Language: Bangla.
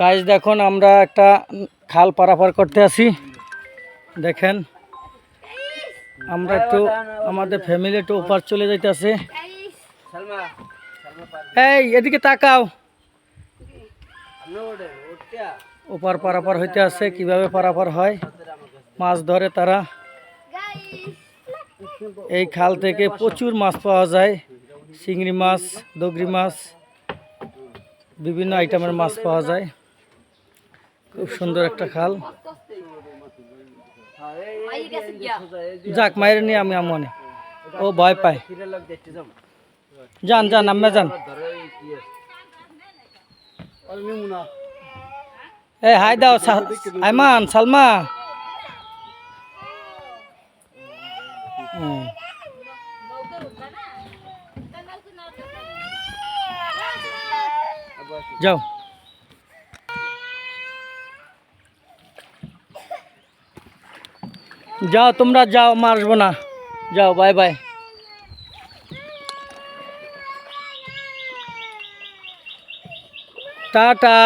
গাছ দেখুন, আমরা একটা খাল পারাপার করতে আসি দেখেন, আমরা একটু আমাদের ফ্যামিলি একটু ওপার চলে যাইতেছে। এই, এদিকে তাকাও। ওপার পারাপার হইতে আছে, কীভাবে পারাপার হয়? মাছ ধরে তারা। এই খাল থেকে প্রচুর মাছ পাওয়া যায়। চিংড়ি মাছ দগরি মাছ, বিভিন্ন আইটেমের মাছ পাওয়া যায়। খুব সুন্দর একটা খাল। যাক, মায়ের নিয়ে আমি আমনে ও ভয় দেখতে যান যান, আম্মা যান। এ, হাই দাও আইমান, সালমা। যাও। যাও তোমরা যাও মারবো না যাও বাই বাই টাটা